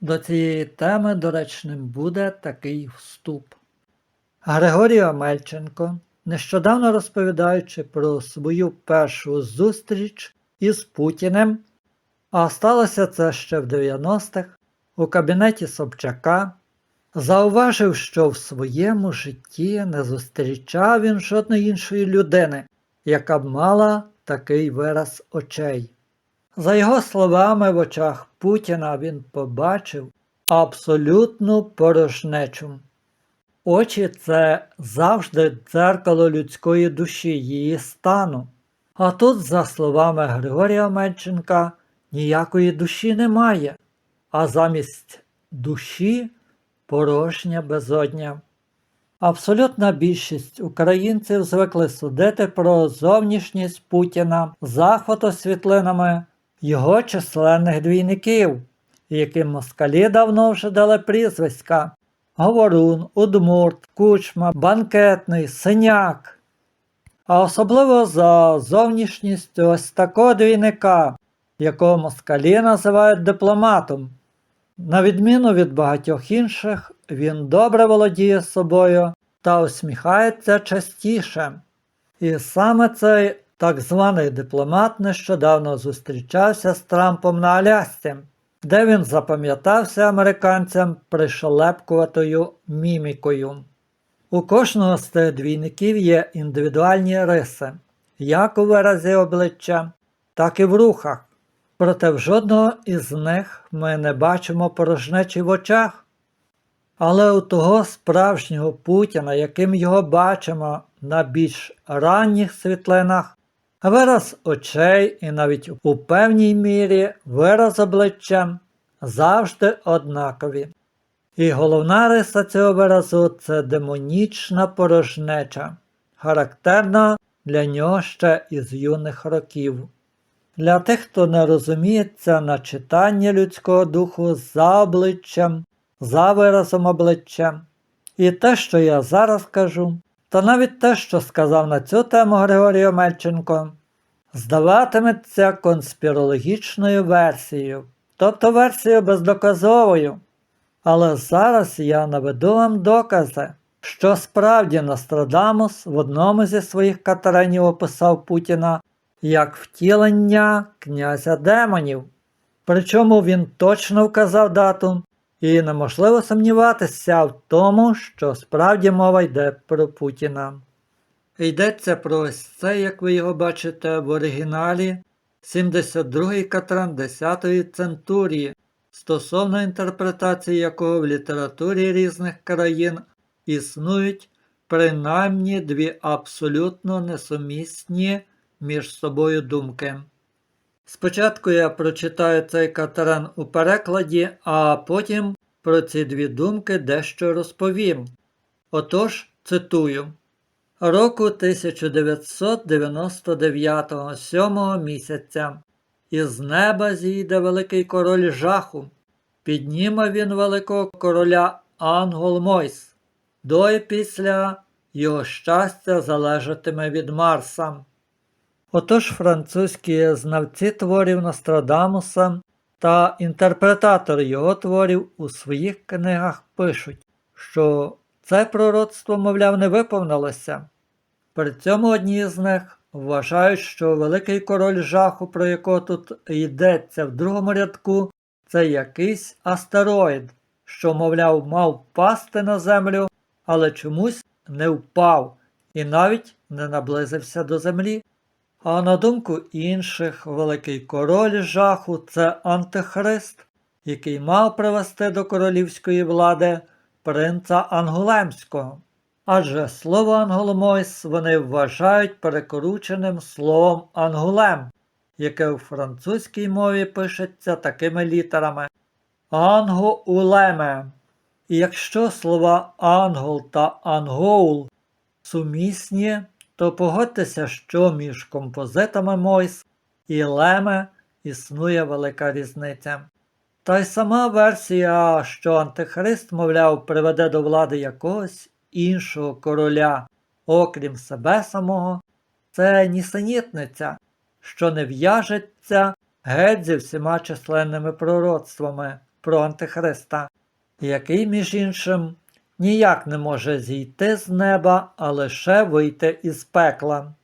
До цієї теми доречним буде такий вступ. Григорій Омельченко, нещодавно розповідаючи про свою першу зустріч із Путіним, а сталося це ще в 90-х, у кабінеті Собчака, зауважив, що в своєму житті не зустрічав він жодної іншої людини, яка б мала такий вираз очей. За його словами, в очах Путіна він побачив абсолютну порожнечу. Очі це завжди дзеркало людської душі, її стану. А тут, за словами Григорія Менченка, ніякої душі немає, а замість душі порожня безодня. Абсолютна більшість українців звикли судити про зовнішність Путіна за фотосвітлинами його численних двійників, яким москалі давно вже дали прізвиська Говорун, Удмурт, Кучма, Банкетний, Синяк. А особливо за зовнішністю ось такого двійника, якого москалі називають дипломатом. На відміну від багатьох інших, він добре володіє собою та усміхається частіше. І саме цей так званий дипломат нещодавно зустрічався з Трампом на Алясці, де він запам'ятався американцям пришелепкуватою мімікою. У кожного з цих двійників є індивідуальні риси, як у виразі обличчя, так і в рухах. Проте в жодного із них ми не бачимо порожнечі в очах. Але у того справжнього Путіна, яким його бачимо на більш ранніх світлинах, вираз очей і навіть у певній мірі вираз обличчя завжди однакові. І головна риса цього виразу це демонічна порожнеча, характерна для нього ще із юних років. Для тих, хто не розуміється на читання людського духу за обличчям, за виразом обличчя, і те, що я зараз кажу, та навіть те, що сказав на цю тему Григорій Омельченко, здаватиметься конспірологічною версією, тобто версією бездоказовою. Але зараз я наведу вам докази, що справді Нострадамус в одному зі своїх катеренів описав Путіна як втілення князя демонів. Причому він точно вказав дату, і неможливо сумніватися в тому, що справді мова йде про Путіна. Йдеться про ось це, як ви його бачите в оригіналі, 72-й катран 10-ї центурії, стосовно інтерпретації якого в літературі різних країн існують принаймні дві абсолютно несумісні між собою думки. Спочатку я прочитаю цей катеран у перекладі, а потім про ці дві думки дещо розповім. Отож, цитую. Року 1999 сьомого місяця із неба зійде великий король жаху. Підніме він великого короля Ангол Мойс. До і після його щастя залежатиме від Марса. Отож французькі знавці творів Нострадамуса та інтерпретатори його творів у своїх книгах пишуть, що це пророцтво, мовляв, не виповнилося. При цьому одні з них вважають, що великий король жаху, про якого тут йдеться в другому рядку, це якийсь астероїд, що, мовляв, мав впасти на землю, але чомусь не впав і навіть не наблизився до землі. А на думку інших, великий король жаху це Антихрист, який мав привести до королівської влади принца Ангулемського. Адже слово Анголомойс вони вважають перекрученим словом Ангулем, яке у французькій мові пишеться такими літерами Ангоулеме. І якщо слова ангол та ангоул сумісні, то погодьтеся, що між композитами Мойс і Леме існує велика різниця. Та й сама версія, що Антихрист, мовляв, приведе до влади якогось іншого короля, окрім себе самого, це нісенітниця, що не в'яжеться геть зі всіма численними пророцтвами, про Антихриста, який, між іншим, ніяк не може зійти з неба, а лише вийти із пекла.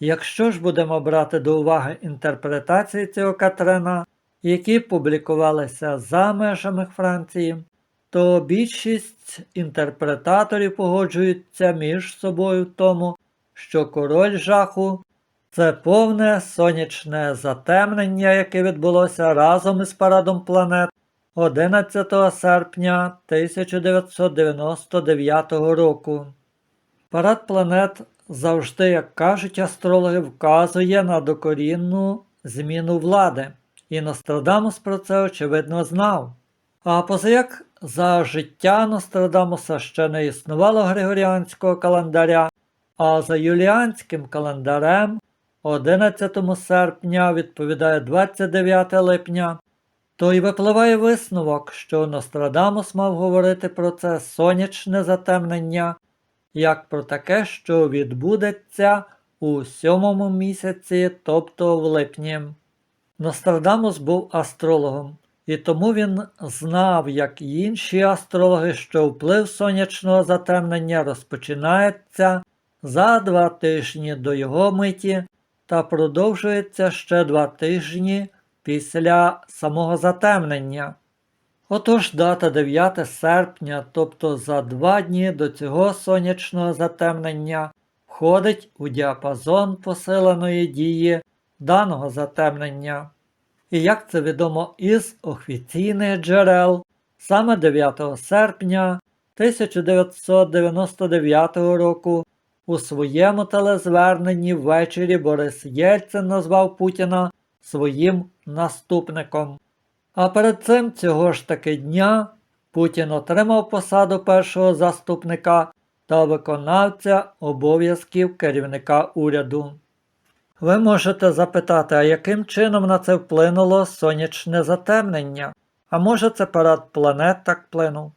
Якщо ж будемо брати до уваги інтерпретації цього Катрена, які публікувалися за межами Франції, то більшість інтерпретаторів погоджуються між собою в тому, що король жаху це повне сонячне затемнення, яке відбулося разом із парадом планет 11 серпня 1999 року. Парад планет завжди, як кажуть астрологи, вказує на докорінну зміну влади, і Нострадамус про це очевидно знав. А позаяк за життя Нострадамуса ще не існувало Григоріанського календаря, а за юліанським календарем 11 серпня відповідає 29 липня, то й випливає висновок, що Нострадамус мав говорити про це сонячне затемнення, як про таке, що відбудеться у сьомому місяці, тобто в липні. Нострадамус був астрологом, і тому він знав, як і інші астрологи, що вплив сонячного затемнення розпочинається за два тижні до його миті та продовжується ще два тижні після самого затемнення. Отож дата 9 серпня, тобто за два дні до цього сонячного затемнення, входить у діапазон посиленої дії даного затемнення. І як це відомо із офіційних джерел, саме 9 серпня 1999 року у своєму телезверненні ввечері Борис Єльцин назвав Путіна своїм наступником. А перед цим цього ж таки дня Путін отримав посаду першого заступника та виконавця обов'язків керівника уряду. Ви можете запитати, а яким чином на це вплинуло сонячне затемнення? А може це парад планет так вплинув?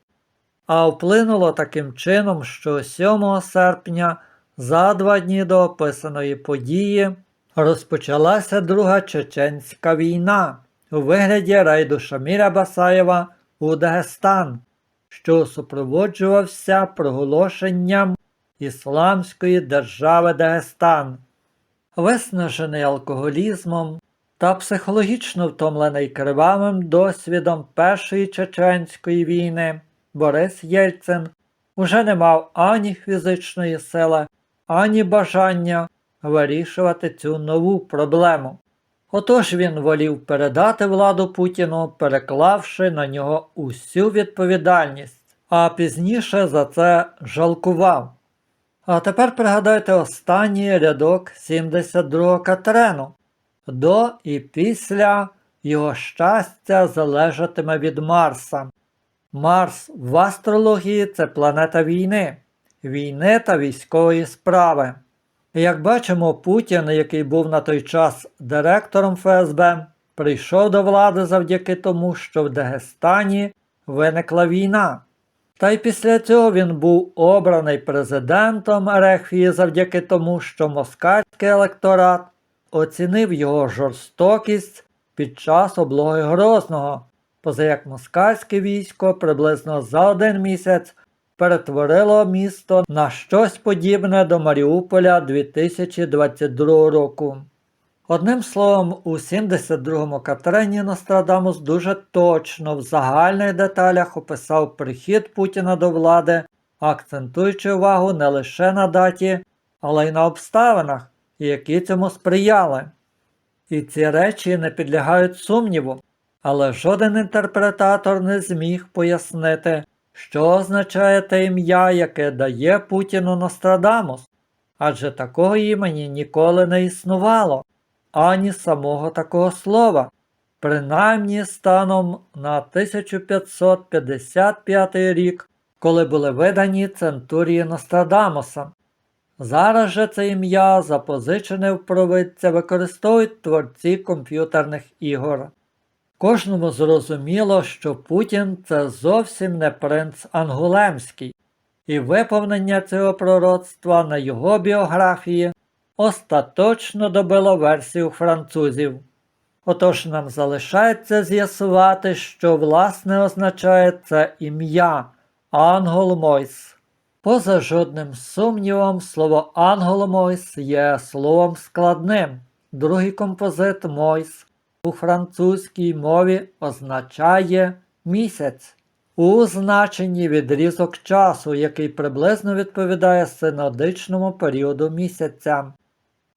А вплинуло таким чином, що 7 серпня, за два дні до описаної події, розпочалася Друга Чеченська війна у вигляді рейду Шаміля Басаєва у Дагестан, що супроводжувався проголошенням Ісламської держави Дагестан. Виснажений алкоголізмом та психологічно втомлений кривавим досвідом Першої чеченської війни, Борис Єльцин уже не мав ані фізичної сили, ані бажання вирішувати цю нову проблему. Отож він волів передати владу Путіну, переклавши на нього усю відповідальність, а пізніше за це жалкував. А тепер пригадайте останній рядок 72-го Катрену. До і після його щастя залежатиме від Марса. Марс в астрології це планета війни, війни та військової справи. Як бачимо, Путін, який був на той час директором ФСБ, прийшов до влади завдяки тому, що в Дагестані виникла війна. Та й після цього він був обраний президентом Ерехвії завдяки тому, що москальський електорат оцінив його жорстокість під час облоги Грозного, позаяк москальське військо приблизно за один місяць перетворило місто на щось подібне до Маріуполя 2022 року. Одним словом, у 72-му Катрені Нострадамус дуже точно в загальних деталях описав прихід Путіна до влади, акцентуючи увагу не лише на даті, але й на обставинах, які цьому сприяли. І ці речі не підлягають сумніву, але жоден інтерпретатор не зміг пояснити, що означає те ім'я, яке дає Путіну Нострадамус, адже такого імені ніколи не існувало ані самого такого слова, принаймні станом на 1555 рік, коли були видані центурії Нострадамуса. Зараз же це ім'я запозичене в провидця використовують творці комп'ютерних ігор. Кожному зрозуміло, що Путін це зовсім не принц Ангулемський, і виповнення цього пророцтва на його біографії остаточно добило версію французів. Отож нам залишається з'ясувати, що власне означає це ім'я Анголмойс. Поза жодним сумнівом, слово Анголомойс є словом складним. Другий композит Мойс у французькій мові означає місяць у значенні відрізок часу, який приблизно відповідає синодичному періоду місяця.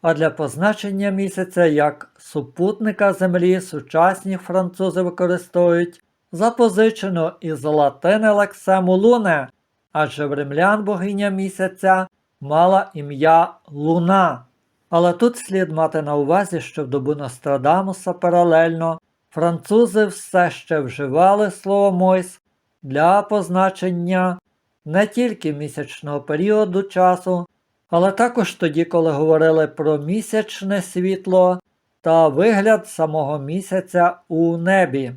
А для позначення місяця як супутника Землі сучасні французи використовують запозичену із латини лексему луне, адже в римлян богиня місяця мала ім'я Луна. Але тут слід мати на увазі, що в добу Нострадамуса паралельно французи все ще вживали слово Мойс для позначення не тільки місячного періоду часу, але також тоді, коли говорили про місячне світло та вигляд самого місяця у небі.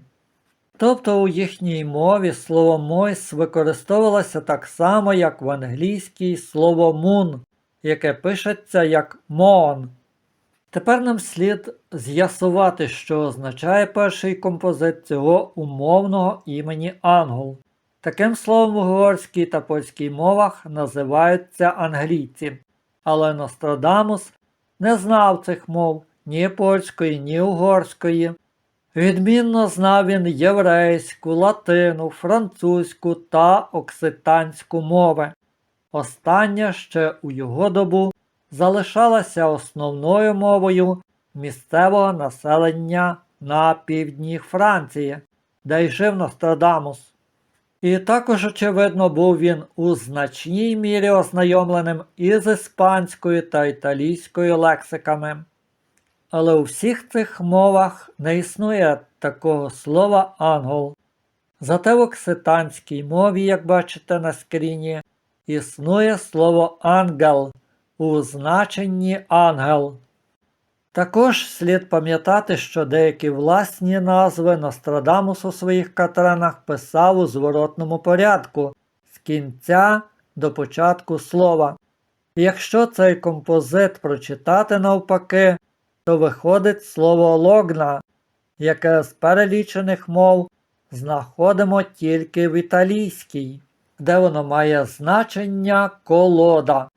Тобто у їхній мові слово Мойс використовувалося так само, як в англійській слово мун, яке пишеться як мон. Тепер нам слід з'ясувати, що означає перший композит цього умовного імені Ангол. Таким словом в угорській та польській мовах називаються англійці, але Нострадамус не знав цих мов ні польської, ні угорської. Відмінно знав він єврейську, латину, французьку та окситанську мови. Остання ще у його добу залишалася основною мовою місцевого населення на півдні Франції, де й жив Нострадамус. І також, очевидно, був він у значній мірі ознайомленим із іспанською та італійською лексиками. Але у всіх цих мовах не існує такого слова ангел. Зате в окситанській мові, як бачите на скріні, існує слово ангел у значенні ангел. Також слід пам'ятати, що деякі власні назви Нострадамус у своїх катренах писав у зворотному порядку з кінця до початку слова. Якщо цей композит прочитати навпаки, то виходить слово логна, яке з перелічених мов знаходимо тільки в італійській, де воно має значення колода.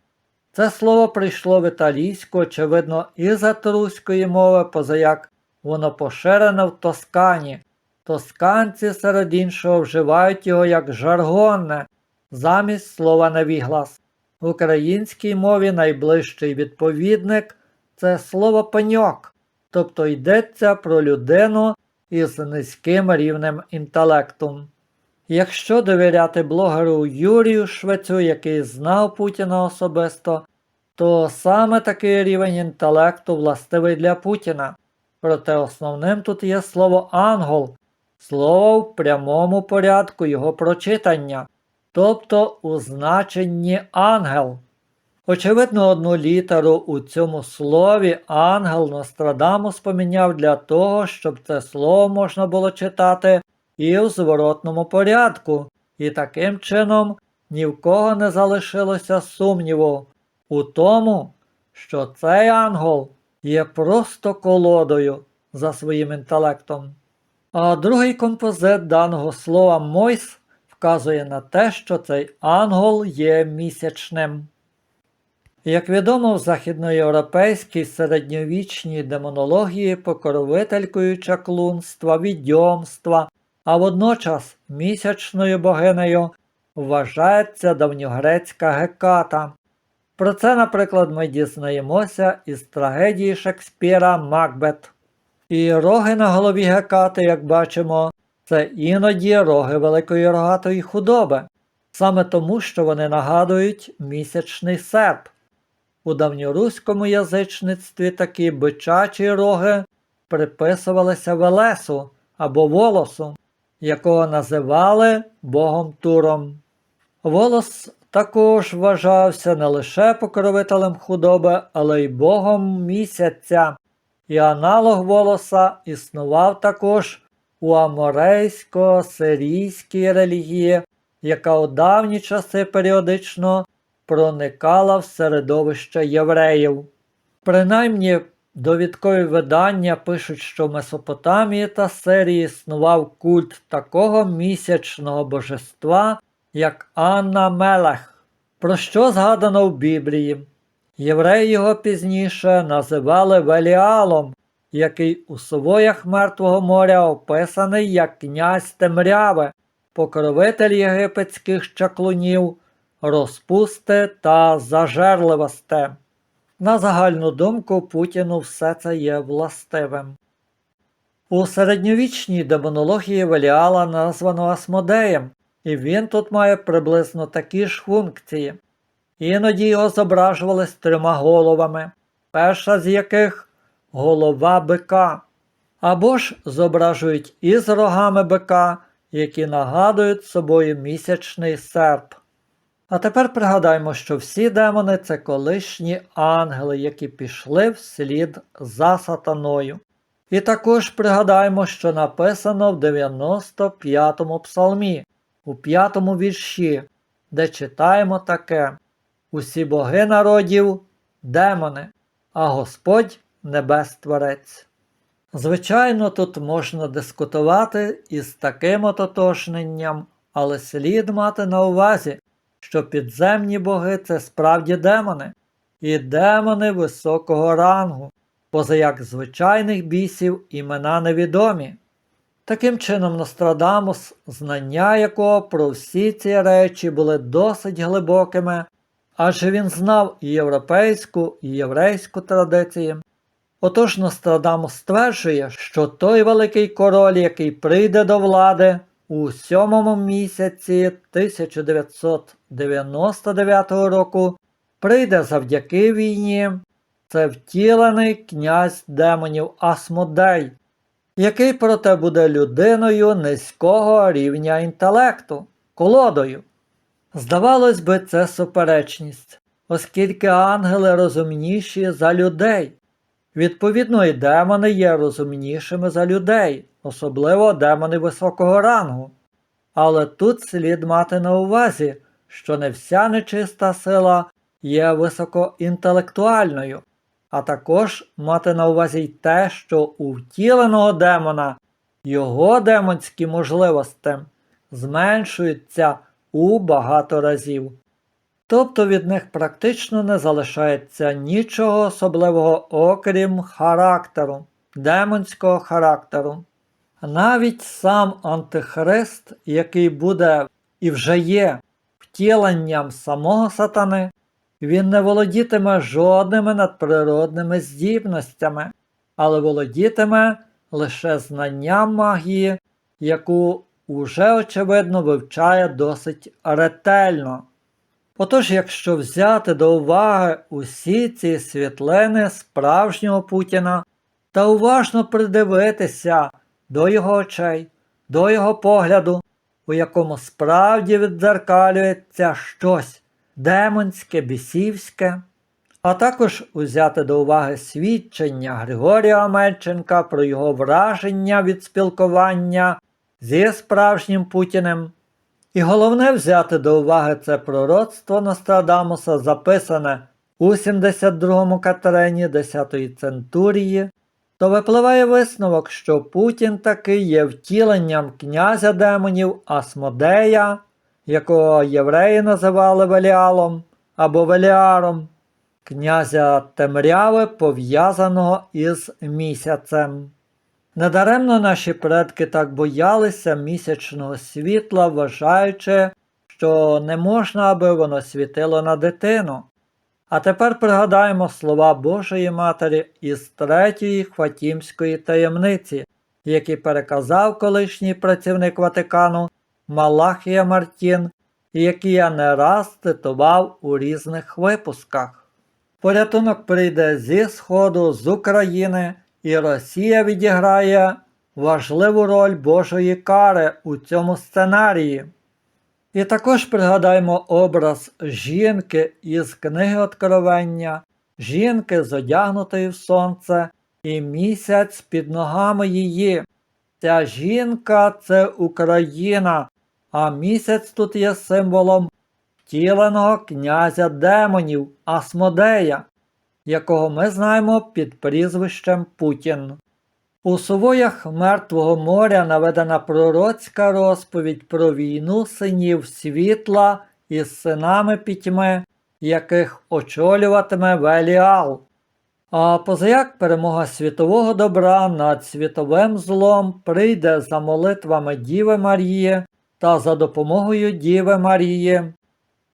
Це слово прийшло в італійську, очевидно, із етруської мови, позаяк воно поширене в Тоскані. Тосканці серед іншого вживають його як жаргонне, замість слова невіглас. В українській мові найближчий відповідник це слово пеньок, тобто йдеться про людину із низьким рівнем інтелекту. Якщо довіряти блогеру Юрію Швецю, який знав Путіна особисто, то саме такий рівень інтелекту властивий для Путіна. Проте основним тут є слово ангел, слово в прямому порядку його прочитання, тобто у значенні ангел. Очевидно, одну літеру у цьому слові ангел Нострадамус поміняв для того, щоб це слово можна було читати і в зворотному порядку, і таким чином ні в кого не залишилося сумніву у тому, що цей ангел є просто колодою за своїм інтелектом. А другий композит даного слова Мойс вказує на те, що цей ангел є місячним. Як відомо, в західноєвропейській середньовічній демонології покровителькою чаклунства, відьомства, а водночас місячною богинею вважається давньогрецька Геката. Про це, наприклад, ми дізнаємося із трагедії Шекспіра Макбет. І роги на голові Гекати, як бачимо, це іноді роги великої рогатої худоби, саме тому, що вони нагадують місячний серп. У давньоруському язичництві такі бичачі роги приписувалися Велесу або волосу, якого називали богом Туром. Волос також вважався не лише покровителем худоби, але й богом місяця, і аналог волоса існував також у аморейсько-сирійській релігії, яка у давні часи періодично проникала в середовище євреїв. Принаймні Довідкові видання пишуть, що в Месопотамії та Сирії існував культ такого місячного божества, як Анна Мелех, про що згадано в Біблії. Євреї його пізніше називали Веліалом, який у совоях Мертвого моря описаний як князь темряви, покровитель єгипетських чаклунів, розпусти та зажерливости. На загальну думку, Путіну все це є властивим. У середньовічній демонології Веліала названо Асмодеєм, і він тут має приблизно такі ж функції. Іноді його зображували трьома головами, перша з яких голова бика, або ж зображують із рогами бика, які нагадують собою місячний серп. А тепер пригадаймо, що всі демони це колишні ангели, які пішли вслід за сатаною. І також пригадаймо, що написано в 95-му псалмі, у 5-му вірші, де читаємо таке: Усі боги народів демони, а Господь небес творець. Звичайно, тут можна дискутувати із таким ототожненням, але слід мати на увазі, що підземні боги це справді демони, і демони високого рангу, поза як звичайних бісів імена невідомі. Таким чином, Нострадамус, знання якого про всі ці речі були досить глибокими, адже він знав і європейську, і єврейську традиції. Отож Нострадамус стверджує, що той великий король, який прийде до влади у сьомому місяці 1999 року, прийде завдяки війні, це втілений князь демонів Асмодей, який проте буде людиною низького рівня інтелекту, колодою. Здавалось би, це суперечність, оскільки ангели розумніші за людей. Відповідно, і демони є розумнішими за людей, особливо демони високого рангу. Але тут слід мати на увазі, що не вся нечиста сила є високоінтелектуальною, а також мати на увазі й те, що у втіленого демона його демонські можливості зменшуються у багато разів. Тобто від них практично не залишається нічого особливого, окрім характеру, демонського характеру. Навіть сам Антихрист, який буде і вже є втіленням самого сатани, він не володітиме жодними надприродними здібностями, але володітиме лише знанням магії, яку уже очевидно вивчає досить ретельно. Отож, якщо взяти до уваги усі ці світлини справжнього Путіна та уважно придивитися до його очей, до його погляду, у якому справді віддзеркалюється щось демонське, бісівське, а також узяти до уваги свідчення Григорія Омельченка про його враження від спілкування зі справжнім Путіним. І головне взяти до уваги це пророцтво Нострадамуса, записане у 72-му катерені 10-ї центурії, то випливає висновок, що Путін таки є втіленням князя демонів Асмодея, якого євреї називали Веліалом або Веліаром, князя темряви, пов'язаного із місяцем. Недаремно наші предки так боялися місячного світла, вважаючи, що не можна, аби воно світило на дитину. А тепер пригадаємо слова Божої Матері із третьої Хватімської таємниці, які переказав колишній працівник Ватикану Малахія Мартін, які я не раз цитував у різних випусках. Порятунок прийде зі Сходу, з України і Росія відіграє важливу роль Божої кари у цьому сценарії. І також пригадаємо образ жінки із книги Откровення, жінки зодягнутої в сонце і місяць під ногами її. Ця жінка це Україна, а місяць тут є символом втіленого князя демонів Асмодея, якого ми знаємо під прізвищем Путін. У сувоях Мертвого моря наведена пророцька розповідь про війну синів світла із синами пітьми, яких очолюватиме Веліал. А позаяк перемога світового добра над світовим злом прийде за молитвами Діви Марії та за допомогою Діви Марії,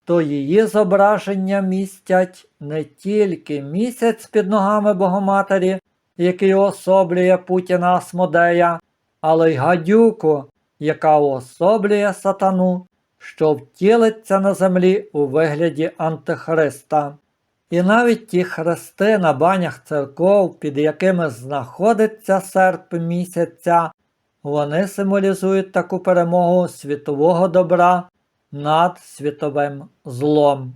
то її зображення містять не тільки місяць під ногами Богоматері, який уособлює Путіна Асмодея, але й гадюку, яка уособлює сатану, що втілиться на землі у вигляді Антихриста. І навіть ті хрести на банях церков, під якими знаходиться серп місяця, вони символізують таку перемогу світового добра над світовим злом.